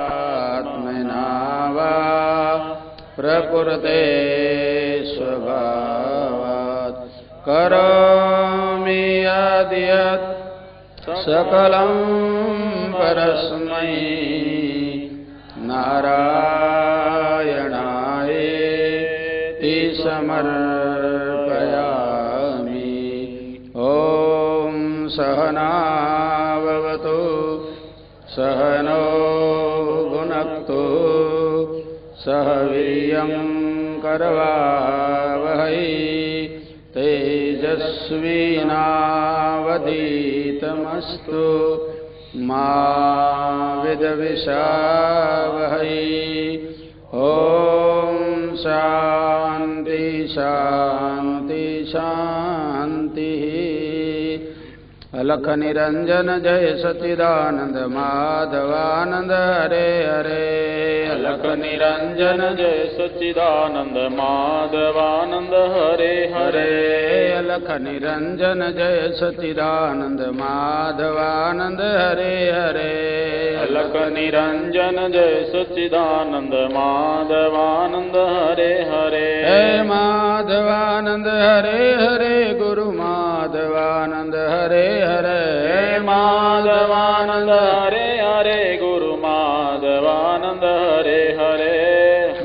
आत्मना वा प्रकृते स्वभावात् करोमि यद्यत् सकलं परस्मै नारायणायेति समर्पयामि ॐ सहनाववतु सहनो सह वीर्यं करवावहै तेजस्विनावधीतमस्तु मा विद्विषावहै ॐ शान्ति शान्ति शान्तिः अलख निरंजन जय सचिदानंद माधवानंद हरे हरे अलख निरंजन जय सच्चिदानंद माधवानंद हरे हरे हरे अलख निरंजन जय सचिदानंद माधवानंद हरे हरे अलख निरंजन जय सच्चिदानंद माधवानंद हरे हरे हे माधवानंद हरे हरे गुरु माधवानंद માધવાનંદ હરે હરે માધવાનંદ હરે હરે ગુરુ માધવાનંદ હરે હરે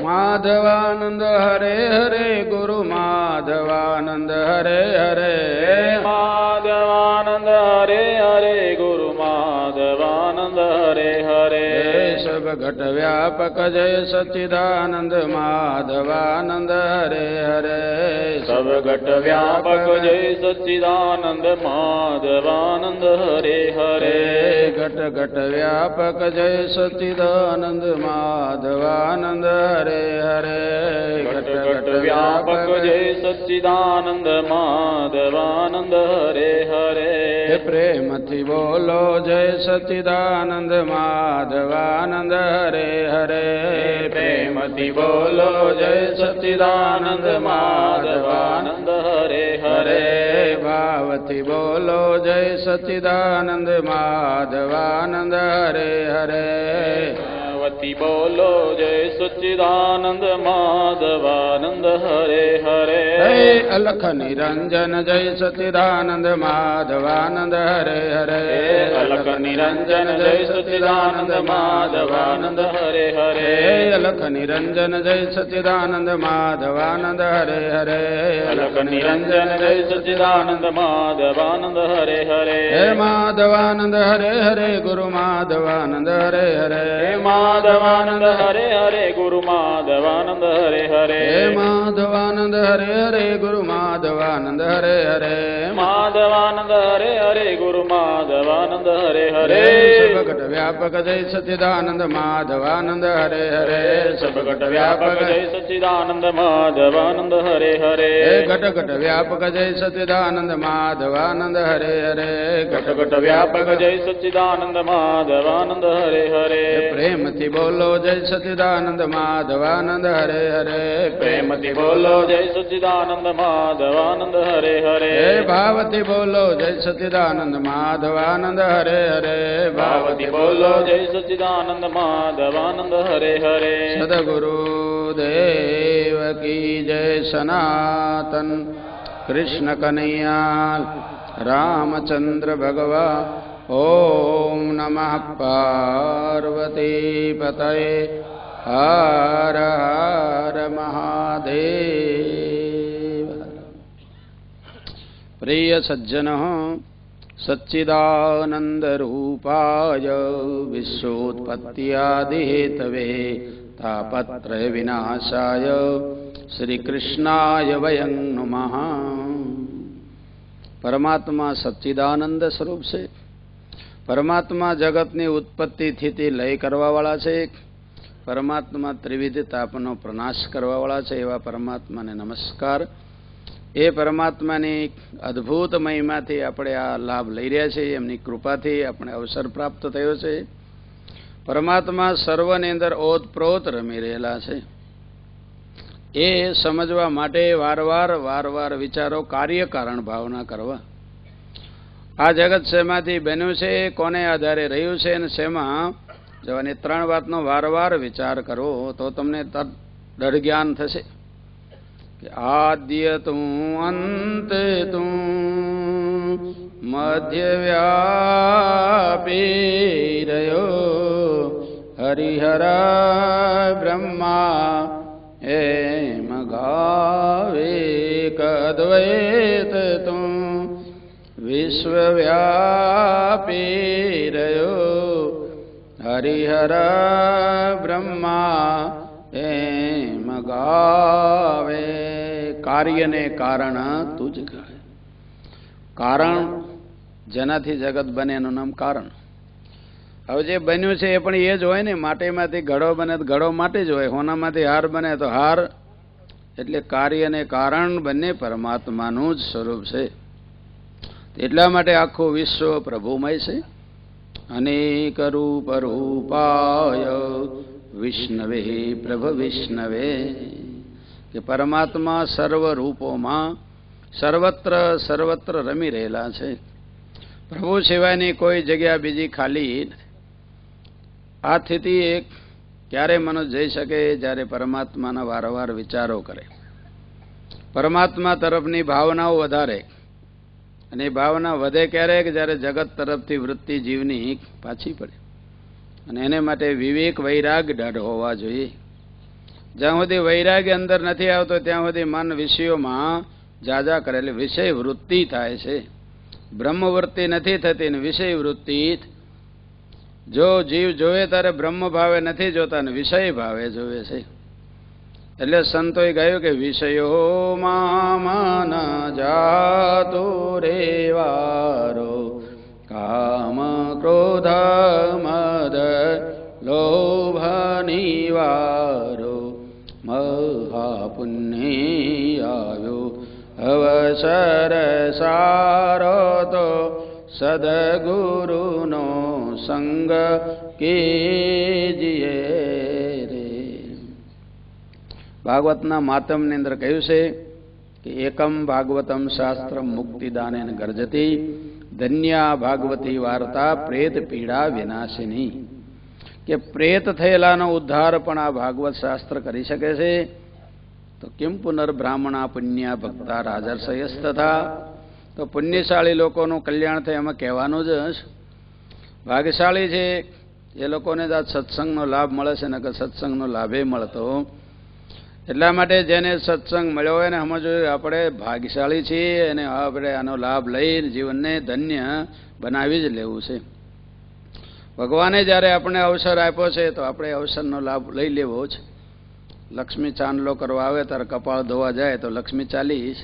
માધવાનંદ હરે હરે ગુરુ માધવાનંદ હરે હરે માધવાનંદ હરે હરે ગુરુ માધવાનંદ હરે હરે व्यापक जय सच्चिदानंद माधवानंद हरे हरे सब घट व्यापक जय सच्चिदानंद माधवानंद हरे हरे हे घट घट व्यापक जय सच्चिदानंद माधवानंद हरे हरे घट घट व्यापक जय सच्चिदानंद माधवानंद हरे हरे हे प्रेम थी बोलो जय सच्चिदानंद माधवानंद હરે હરે પ્રેમથી બોલો જય સચિદાનંદ માધવાનંદ હરે હરે ભાવથી બોલો જય સચિદાનંદ માધવાનંદ હરે હરે ભગવતી બોલો જય સચ્ચિદાનંદ માધવાનંદ હરે હરે. હે અલખ નિરંજન જય સચ્ચિદાનંદ માધવાનંદ હરે હરે. અલખ નિરંજન જય સચ્ચિદાનંદ માધવાનંદ હરે હરે. અલખ નિરંજન જય સચ્ચિદાનંદ માધવાનંદ હરે હરે. અલખ નિરંજન જય સચ્ચિદાનંદ માધવાનંદ હરે હરે. હે માધવાનંદ હરે હરે ગુરુ માધવાનંદ હરે હરે. હે મા हरे हे माधवानंद हरे हरे गुरु माधवानंद हरे हरे हे माधवानंद हरे हरे गुरु माधवानंद हरे हरे माधवानंद માધવાનંદ હરે હરે ગુરુ માધવાનંદ હરે હરે. સબગટ વ્યાપક જય સચિદાનંદ માધવાનંદ હરે હરે. સબગટ વ્યાપક જય સચિદાનંદ માધવાનંદ હરે હરે. ઘટ ઘટ વ્યાપક જય સચિદાનંદ માધવાનંદ હરે હરે. ઘટ ઘટ વ્યાપક જય સચિદાનંદ માધવાનંદ હરે હરે. પ્રેમથી બોલો જય સચિદાનંદ માધવાનંદ હરે હરે. પ્રેમથી બોલો જય સચિદાનંદ માધવાનંદ હરે હરે. ભાવથી ભાવથી બોલો જય સચિદાનંદ માધવાનંદ હરે હરે ભાવથી બોલો જય સચિદાનંદ માધવાનંદ હરે હરે. સદગુરુ દેવ કી જય સનાતન કૃષ્ણ કનૈયા રામચંદ્ર ભગવા ઓમ નમઃ પાર્વતી પતય હર હર મહાદેવ. प्रिय सज्जन सच्चिदानन्दरूपाय विश्वोत्पत्त्यादिहेतवे तापत्रयविनाशाय श्रीकृष्णाय वयं नुमः પરમાત્મા સચ્ચિદાનંદ સ્વરૂપ છે પરમાત્મા જગતની ઉત્પત્તિ સ્થિતિ લય કરવાવાળા છે પરમાત્મા ત્રિવિધ તાપનો પ્રનાશ કરવાવાળા છે એવા પરમાત્માને નમસ્કાર એ પરમાત્માની અદ્ભુત મહિમાથી આપણે આ લાભ લઈ રહ્યા છીએ, એમની કૃપાથી આપણે અવસર પ્રાપ્ત થયો છે. પરમાત્મા સર્વની અંદર ઓતપ્રોત રમી રહેલા છે. એ સમજવા માટે વારવાર વારવાર વિચારો કાર્ય કારણ ભાવના કરવા. આ જગત શેમાંથી બન્યું છે, કોને આધારે રહ્યું છે અને શેમાં? જવાની ત્રણ વાતનો વારવાર વિચાર કરો, તો તમને તરત ડર જ્ઞાન થશે. કે આદ્ય તું, અંત તું મધ્ય વ્યાપી રહ્યો. હરિહર બ્રહ્મા એમ ગાવે કદ્વૈત તું. વિશ્વવ્યાપી રહ્યો. હરિહર બ્રહ્મા એમ ગાવે કાર્યને કારણ તું જ કહે કારણ જેનાથી જગત બને એનું નામ કારણ. હવે જે બન્યું છે એ પણ એ જ હોય ને, માટીમાંથી ઘડો બને તો ઘડો માટે જ હોય, હોનામાંથી હાર બને તો હાર. એટલે કાર્ય અને કારણ બંને પરમાત્માનું જ સ્વરૂપ છે. એટલા માટે આખું વિશ્વ પ્રભુમય છે. અનેક રૂપ રૂપાય વિષ્ણવે, પ્રભ વિષ્ણવે. કે પરમાત્મા સર્વ રૂપોમાં સર્વત્ર સર્વત્ર રમી રહેલા છે. પ્રભુ સિવાયની કોઈ જગ્યા બીજી ખાલી આ સ્થિતિ એક ક્યારે મનુષ્ય જઈ શકે જ્યારે પરમાત્માના વારંવાર વિચારો કરે. પરમાત્મા તરફની ભાવનાઓ વધારે અને ભાવના વધે ક્યારેક જ્યારે જગત તરફથી વૃત્તિ જીવની પાછી પડે. અને એને માટે વિવેક વૈરાગ દઢ હોવા જોઈએ. જ્યાં સુધી વૈરાગ્ય અંદર નથી આવતો, ત્યાં સુધી મન વિષયોમાં જાજા કરેલી વિષય વૃત્તિ થાય છે. બ્રહ્મવૃત્તિ નથી થતી ને વિષય વૃત્તિ જો જીવ જોવે ત્યારે બ્રહ્મ ભાવે નથી જોતા ને વિષય ભાવે જોવે છે. એટલે સંતોએ કહ્યું કે વિષયોમાં ન જાતો રેવારો, કામ ક્રોધ, મદ, લોભ, નિવારો. અવસર સારો તો સદગુરુનો સંગ કેજીએ રે ભાગવતના માતમની અંદર કહ્યું છે કે એકમ ભાગવતમ શાસ્ત્ર મુક્તિદાને ગર્જતી, ધન્યા ભાગવતી વાર્તા પ્રેત પીડા વિનાશિની. કે પ્રેત થયેલાનો ઉદ્ધાર પણ આ ભાગવત શાસ્ત્ર કરી શકે છે તો કેમ પુનર્બ્રાહ્મણા પુણ્યા ભક્તા રાજર્ષયસ તથા તો પુણ્યશાળી લોકોનું કલ્યાણ થાય એમાં કહેવાનું જ ભાગ્યશાળી છે, એ લોકોને જ આ સત્સંગનો લાભ મળે છે, નકર સત્સંગનો લાભે મળતો. એટલા માટે જેને સત્સંગ મળ્યો હોય ને સમજવું આપણે ભાગ્યશાળી છીએ અને આપણે આનો લાભ લઈને જીવનને ધન્ય બનાવી જ લેવું છે. ભગવાને જ્યારે આપણે અવસર આપ્યો છે, તો આપણે અવસરનો લાભ લઈ લેવો છે લક્ષ્મી ચાંદલો કરવા આવે ત્યારે કપાળ ધોવા જાય, તો લક્ષ્મી ચાલીશ.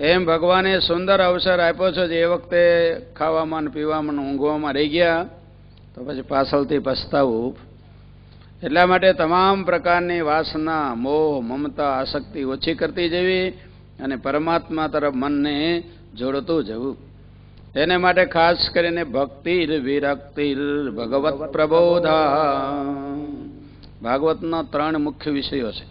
એમ ભગવાને સુંદર અવસર આપ્યો છે જે એ વખતે ખાવામાં પીવામાં ઊંઘવામાં રહી ગયા, તો પછી પાછળથી પસ્તાવું. એટલા માટે તમામ પ્રકારની વાસના, મોહ, મમતા, આસક્તિ ઓછી કરતી જવી અને પરમાત્મા તરફ મનને જોડતું જવું. એને માટે ખાસ કરીને ભક્તિર વિરક્તિર ભગવત પ્રબોધા ભાગવતના ત્રણ મુખ્ય વિષયો છે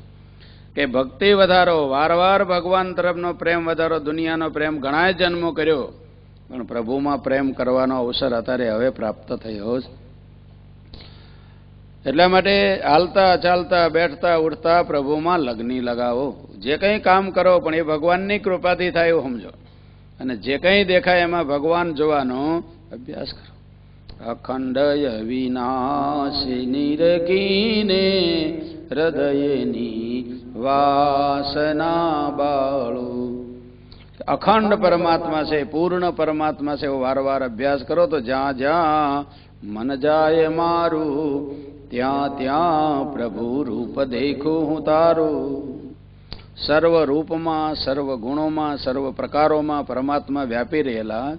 કે ભક્તિ વધારો, વારવાર ભગવાન તરફનો પ્રેમ વધારો, દુનિયાનો પ્રેમ ઘણા જન્મો કર્યો, પણ પ્રભુમાં પ્રેમ કરવાનો અવસર અત્યારે હવે પ્રાપ્ત થયો છે. એટલા માટે હાલતા, ચાલતા, બેઠતા, ઉઠતા પ્રભુમાં લગ્ની લગાવો. જે કંઈ કામ કરો, પણ એ ભગવાનની કૃપાથી થાય એવું સમજો. અને જે કંઈ દેખાય એમાં ભગવાન જોવાનો અભ્યાસ કરો. અખંડય વિનાશી નિરગીને હૃદયની વાસના બાળો. અખંડ પરમાત્મા છે, પૂર્ણ પરમાત્મા છે, એવો વારવાર અભ્યાસ કરો તો જ્યાં જ્યાં મન જાય મારું, ત્યાં ત્યાં પ્રભુ રૂપ દેખું હું તારું. સર્વ રૂપમાં, સર્વ ગુણોમાં, સર્વ પ્રકારોમાં પરમાત્મા વ્યાપી રહેલા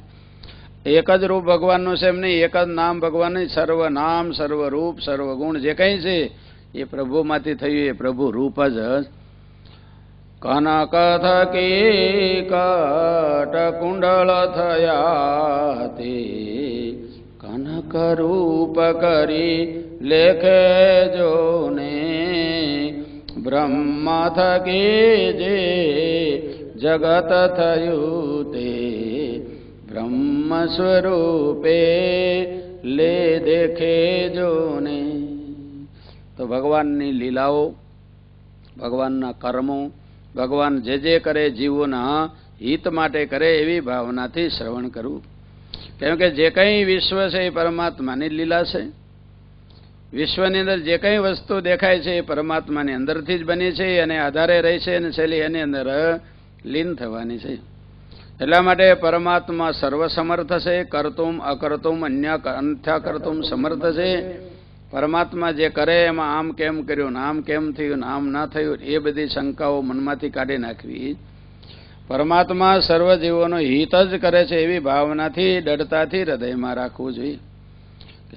એક જ રૂપ ભગવાનનું છે એમ નહીં, એક જ નામ ભગવાનની સર્વ નામ, સર્વ રૂપ, સર્વ ગુણ જે કંઈ છે, એ પ્રભુમાંથી થયું, એ પ્રભુ રૂપ જ. કનક થકી કટ કુંડળ થયા તે કનક રૂપ કરી લેખે જોને. બ્રહ્મ થકી જે જગત થયું તે બ્રહ્મ સ્વરૂપે લે દેખે જોને. તો ભગવાનની લીલાઓ, ભગવાનના કર્મો, ભગવાન જે જે કરે જીવોના હિત માટે કરે એવી ભાવનાથી શ્રવણ કરવું. કેમ કે જે કંઈ વિશ્વ છે એ પરમાત્માની લીલા છે. વિશ્વની અંદર જે કંઈ વસ્તુ દેખાય છે એ પરમાત્માની અંદરથી જ બની છે અને આધારે રહી છે અને છેલ્લી એની અંદર લીન થવાની છે. એટલા માટે પરમાત્મા સર્વસમર્થ છે, કરતુમ, અકર્તુમ, અન્ય અંથ્યા કરતુમ સમર્થ છે. પરમાત્મા જે કરે એમાં આમ કેમ કર્યું આમ કેમ થયું નામ ના થયું એ બધી શંકાઓ મનમાંથી કાઢી નાખવી. પરમાત્મા સર્વ જીવોનું હિત જ કરે છે એવી ભાવનાથી ડરતાથી હૃદયમાં રાખવું જોઈએ.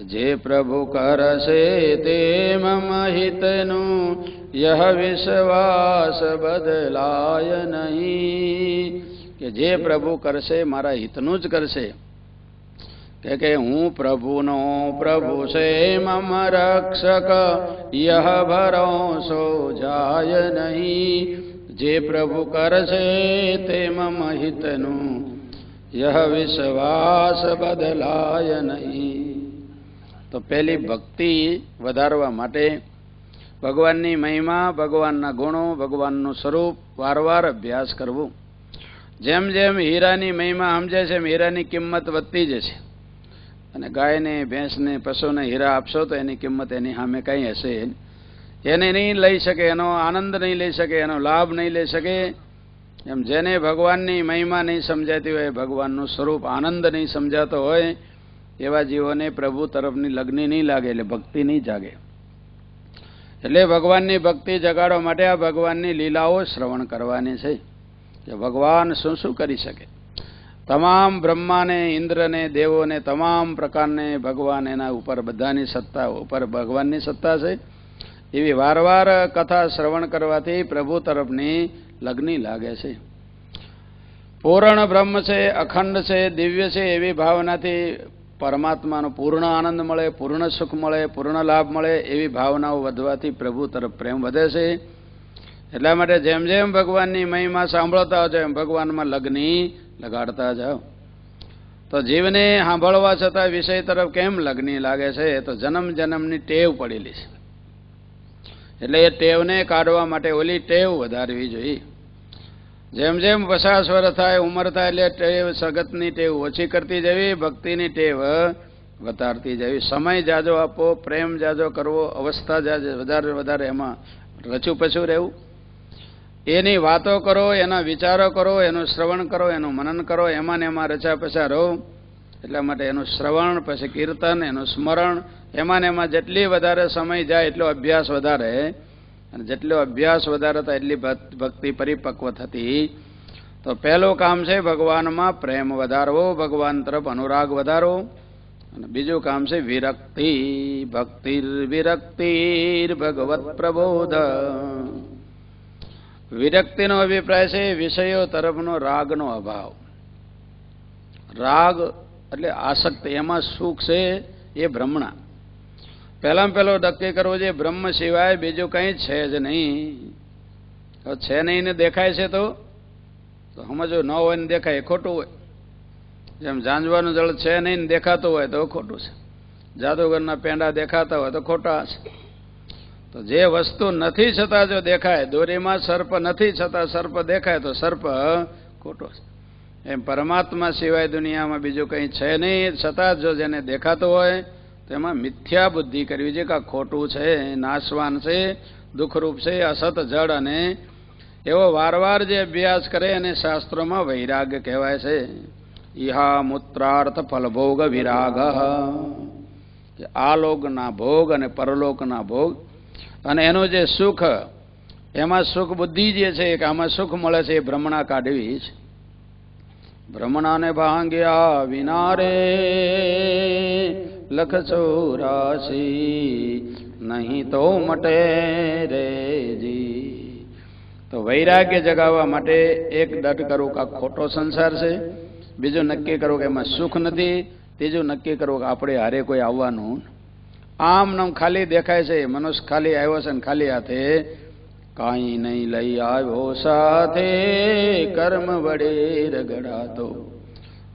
જે પ્રભુ કરશે તે મમ હિતનું, યહ વિશ્વાસ બદલાય નહીં. કે જે પ્રભુ કરશે મારા હિતનું જ કરશે. કે કે હું પ્રભુનો પ્રભુ છે, મમ રક્ષક, યહ ભરોસો જાય નહીં. જે પ્રભુ કરશે તે મમ હિતનું, યહ વિશ્વાસ બદલાય નહીં. તો પહેલી ભક્તિ વધારવા માટે ભગવાનની મહિમા, ભગવાનના ગુણો, ભગવાનનું સ્વરૂપ વારવાર અભ્યાસ કરવો. જેમ જેમ હીરાની મહિમા સમજે છે એમ હીરાની કિંમત વધતી જશે અને ગાયને, ભેંસને, પશુને હીરા આપશો તો એની કિંમત એની સામે કંઈ હશે એને નહીં લઈ શકે, એનો આનંદ નહીં લઈ શકે, એનો લાભ નહીં લઈ શકે. એમ જેને ભગવાનની મહિમા નહીં સમજાતી હોય ભગવાનનું સ્વરૂપ આનંદ નહીં સમજાતો હોય, એવા જીવોને પ્રભુ તરફની લગ્ન નહીં લાગે, એટલે ભક્તિ નહીં જાગે. એટલે ભગવાનની ભક્તિ જગાડવા માટે આ ભગવાનની લીલાઓ શ્રવણ કરવાની છે. કે ભગવાન શું શું કરી શકે? તમામ બ્રહ્માને, ઇન્દ્રને, દેવોને, તમામ પ્રકારને ભગવાન એના ઉપર બધાની સત્તા, ઉપર ભગવાનની સત્તા છે. એવી વારવાર કથા શ્રવણ કરવાથી પ્રભુ તરફની લગ્ની લાગે છે. પૂર્ણ બ્રહ્મ છે, અખંડ છે, દિવ્ય છે એવી ભાવનાથી પરમાત્માનો પૂર્ણ આનંદ મળે, પૂર્ણ સુખ મળે, પૂર્ણ લાભ મળે એવી ભાવનાઓ વધવાથી પ્રભુ તરફ પ્રેમ વધે છે. એટલા માટે જેમ જેમ ભગવાનની મહિમા સાંભળતા જાઓ, એમ ભગવાનમાં લગ્ની લગાડતા જાઓ. તો જીવને સાંભળવા છતાં વિષય તરફ કેમ લગ્ની લાગે છે? તો જન્મ જન્મની ટેવ પડેલી છે. એટલે એ ટેવને કાઢવા માટે ઓલી ટેવ વધારવી જોઈએ. જેમ જેમ પચાસ વર્ષ થાય, ઉંમર થાય, એટલે ટેવ સગતની ટેવ ઓછી કરતી જવી, ભક્તિની ટેવ વધારતી જવી. સમય જાજો આપો, પ્રેમ જાજો કરવો, અવસ્થા જાજો વધારે વધારે એમાં રચું પછું રહેવું. એની વાતો કરો, એના વિચારો કરો, એનું શ્રવણ કરો, એનું મનન કરો, એમાં ને એમાં રચા પચા રહો. એટલા માટે એનું શ્રવણ, પછી કીર્તન, એનું સ્મરણ, એમાં ને એમાં જેટલી વધારે સમય જાય એટલો અભ્યાસ વધારે. અને જેટલો અભ્યાસ વધારે થાય એટલી ભક્તિ પરિપક્વ થતી. તો પહેલું કામ છે ભગવાનમાં પ્રેમ વધારવો, ભગવાન તરફ અનુરાગ વધારવો. અને બીજું કામ છે વિરક્તિ, ભક્તિર વિરક્તિર ભગવત પ્રબોધ. વિરક્તિનો અભિપ્રાય છે, વિષયો તરફનો રાગનો અભાવ. રાગ એટલે આસક્તિ, એમાં સુખ છે એ ભ્રમણા પહેલામાં પહેલો નક્કી કરવો છે બ્રહ્મ સિવાય બીજું કંઈ છે જ નહીં. છે નહીં ને દેખાય છે તો? સમજો ન હોય ને દેખાય ખોટું હોય. જેમ ઝાંઝવાનું જળ છે નહીં ને દેખાતું હોય તો ખોટું છે. જાદુગરના પેંડા દેખાતા હોય તો ખોટા છે. તો જે વસ્તુ નથી છતાં જો દેખાય, દોરીમાં સર્પ નથી છતાં સર્પ દેખાય, તો સર્પ ખોટો છે. એમ પરમાત્મા સિવાય દુનિયામાં બીજું કંઈ છે નહીં. છતાં જો જેને દેખાતું હોય તેમાં મિથ્યા બુદ્ધિ કરવી છે કે ખોટું છે નાશવાન છે, દુઃખરૂપ છે અસત જળ અને એવો વારવાર જે અભ્યાસ કરે એને શાસ્ત્રોમાં વૈરાગ કહેવાય છે. ઇહા મૂત્રાર્થ ફલભોગ વિરાગ. આ લોકના ભોગ અને પરલોકના ભોગ અને એનું જે સુખ, એમાં સુખ બુદ્ધિ જે છે કે આમાં સુખ મળે છે એ ભ્રમણા કાઢવી જ. ભ્રમણાને ભાંગ્યા વિના રે લખ નહીં તો મટે રેજી તો વૈરાગ્ય જગાવવા માટે એક દટ કરવું કે ખોટો સંસાર છે, બીજું નક્કી કરવું કે એમાં સુખ નથી, ત્રીજું નક્કી કરવું કે આપણે હારે કોઈ આવવાનું આમ નામ ખાલી દેખાય છે, મનુષ્ય ખાલી આવ્યો છે ને ખાલી હાથે. કાંઈ નહીં લઈ આવ્યો સાથે, કર્મ વડે રગડાતો.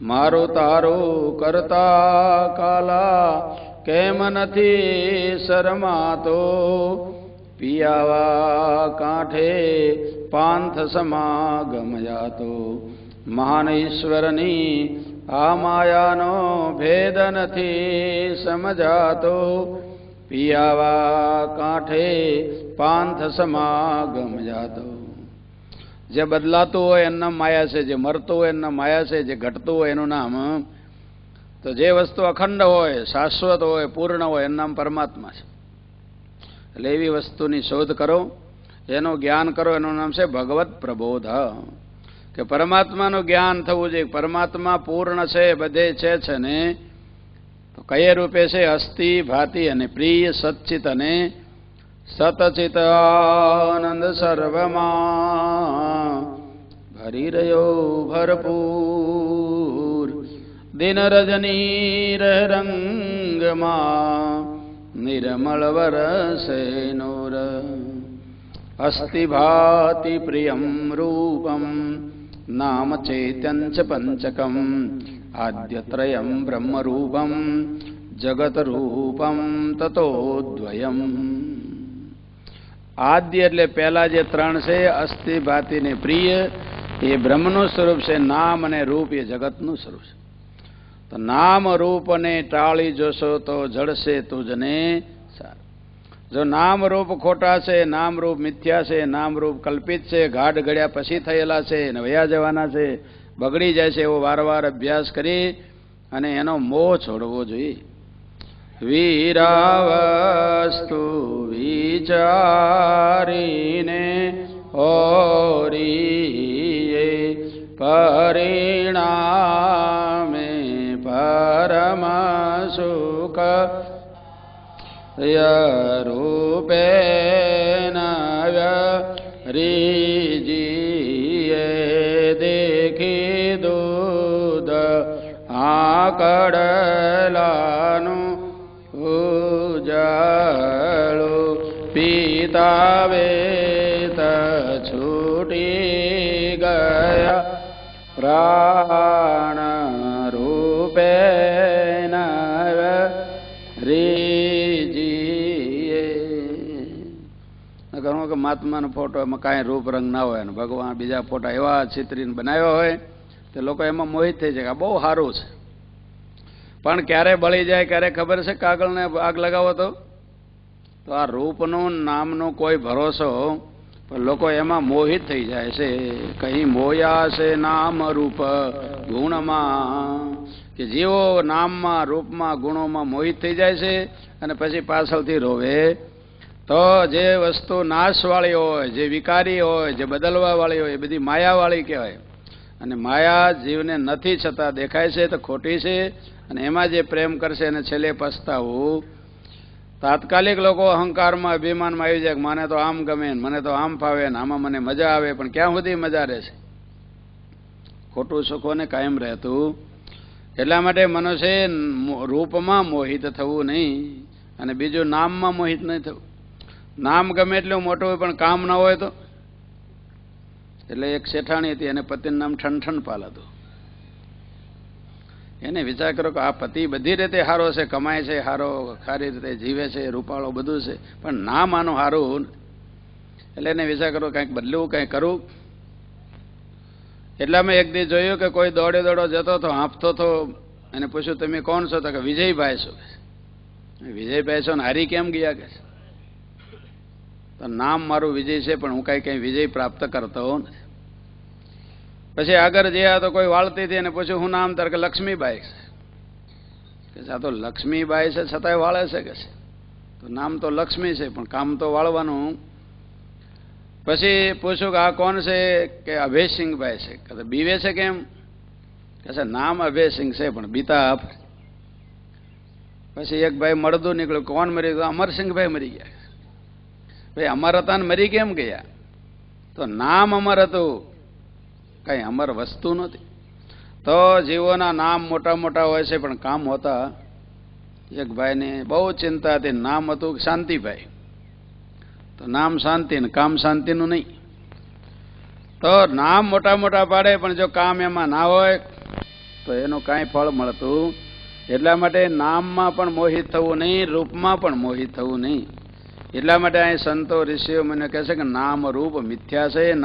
મારો તારો કરતા કાલા કેમ નથી શરમાતો? પિયાવા કાંઠે પાંથ સમાગમ જાતો મહાન ઈશ્વરની આ માયાનો ભેદ નથી સમજાતો પિયાવા કાંઠે પાંથ સમાગમ જાતો જે બદલાતું હોય એનું માયા છે જે મરતું હોય એમના માયા છે જે ઘટતું હોય એનું નામ તો જે વસ્તુ અખંડ હોય શાશ્વત હોય પૂર્ણ હોય એનું નામ પરમાત્મા છે એટલે એવી વસ્તુની શોધ કરો, એનું જ્ઞાન કરો, એનું નામ છે ભગવત પ્રબોધ. કે પરમાત્માનું જ્ઞાન થવું જોઈએ. પરમાત્મા પૂર્ણ છે, બધે છે છે ને? તો કયે રૂપે છે? અસ્થિ ભાતિ અને પ્રિય, સચ્ચિત અને સતચિત. આનંદ સર્વમાં ભરી રહ્યો ભરપૂર. દિન રજની રંગમાં નિર્મળ વરસે નૂર. અસ્થિ ભાતિ પ્રિયમ રૂપમ નામ ચેત્યંચ પંચકમ આદ્યત્રયમ બ્રહ્મરૂપમ તતો દ્વયમ આદ્ય એટલે પહેલા જે ત્રણ છે, અસ્થિ, ભાતિ ને પ્રિય, એ બ્રહ્મનું સ્વરૂપ છે, નામ અને રૂપ એ જગતનું સ્વરૂપ છે. તો નામ રૂપને ટાળી જોશો તો જડશે તુજને જો નામ રૂપ ખોટા છે નામ રૂપ મિથ્યા છે નામ રૂપ કલ્પિત છે, ગાઢ ગળ્યા પછી થયેલા છે ને વયા જવાના છે, બગડી જાય છે એવો વારવાર અભ્યાસ કરી અને એનો મોહ છોડવો જોઈએ. વીરાવસ્તુ વિચારીને ઓરીએ, પરિણામે પરમ સુખ યરૂપેન રીજીએ દેખી દૂધ આકડલાનું ઉજાળો પિતા વેત છૂટી ગયા પ્રાણ કે મહાત્માનો ફોટો એમાં કાંઈ રૂપ રંગ ના હોય અને ભગવાન બીજા ફોટા એવા ચિત્રીને બનાવ્યા હોય તો લોકો એમાં મોહિત થઈ જાય બહુ સારું છે. પણ ક્યારે બળી જાય, ક્યારે ખબર છે કાગળને આગ લગાવો તો? તો આ રૂપનો નામનો કોઈ ભરોસો પણ લોકો એમાં મોહિત થઈ જાય છે. કહી મોયા છે નામ રૂપ ગુણમાં કે જેવો નામમાં, રૂપમાં, ગુણોમાં મોહિત થઈ જાય છે અને પછી પાછળથી રોવે તો જે વસ્તુ નાશવાળી હોય, જે વિકારી હોય, જે બદલવાવાળી હોય, એ બધી માયાવાળી કહેવાય. અને માયા જીવને નથી છતાં દેખાય છે તો ખોટી છે, અને એમાં જે પ્રેમ કરશે એને છેલ્લે પસ્તાવું. તાત્કાલિક લોકો અહંકારમાં, અભિમાનમાં આવી જાય મને તો આમ ગમે મને તો આમ ફાવે ને, આમાં મને મજા આવે, પણ ક્યાં સુધી મજા રહેશે? ખોટું સુખોને કાયમ રહેતું. એટલા માટે મનુષ્ય રૂપમાં મોહિત થવું નહીં, અને બીજું નામમાં મોહિત નહીં થવું. નામ ગમે એટલું મોટું હોય પણ કામ ના હોય તો? એટલે એક શેઠાણી હતી, એને પતિનું નામ ઠનઠન પાલ હતું. એને વિચાર કરો કે આ પતિ બધી રીતે સારો છે, કમાય છે સારો સારી રીતે જીવે છે, રૂપાળો બધું છે, પણ નામ આનું સારું એટલે એને વિચાર કરો કંઈક બદલવું કંઈક કરવું. એટલામાં એક દી જોયું કે કોઈ દોડે દોડો જતો હતો હાંફતો હતો એને પૂછ્યું, તમે કોણ છો? તો કે, વિજયભાઈ છો. વિજયભાઈ છો ને હારી કેમ ગયા કે? તો નામ મારું વિજય છે, પણ હું કાંઈ કંઈ વિજય પ્રાપ્ત કરતો નથી. પછી આગળ જયા તો કોઈ વાળતી હતી અને પૂછ્યું, હું નામ તાર કે લક્ષ્મીબાઈ છે? કે આ તો લક્ષ્મીબાઈ છે, છતાંય વાળે છે કે છે? તો નામ તો લક્ષ્મી છે, પણ કામ તો વાળવાનું. પછી પૂછ્યું કે, આ કોણ છે? કે, અભયસિંહભાઈ છે. કે બીવે છે કેમ? કે છે, નામ અભયસિંહ છે, પણ બીતા પછી એક ભાઈ મળદું નીકળ્યું, કોણ મરી ગયું? અમરસિંહભાઈ મરી ગયા. ભાઈ, અમર હતા ને મરી કેમ ગયા? તો નામ અમર હતું. કઈ અમર વસ્તુ નથી તો જીવોના નામ મોટા મોટા હોય છે, પણ કામ હોતા. એક ભાઈને બહુ ચિંતા હતી, નામ હતું શાંતિભાઈ. તો નામ શાંતિ ને કામ શાંતિનું નહીં. તો નામ મોટા મોટા પાડે, પણ જો કામ એમાં ના હોય, તો એનું કાંઈ ફળ મળતું. એટલા માટે નામમાં પણ મોહિત થવું નહીં, રૂપમાં પણ મોહિત થવું નહીં. એટલા માટે અહીં સંતો ઋષિઓ મને કહે છે કે નામ રૂપ મિથ્યા છે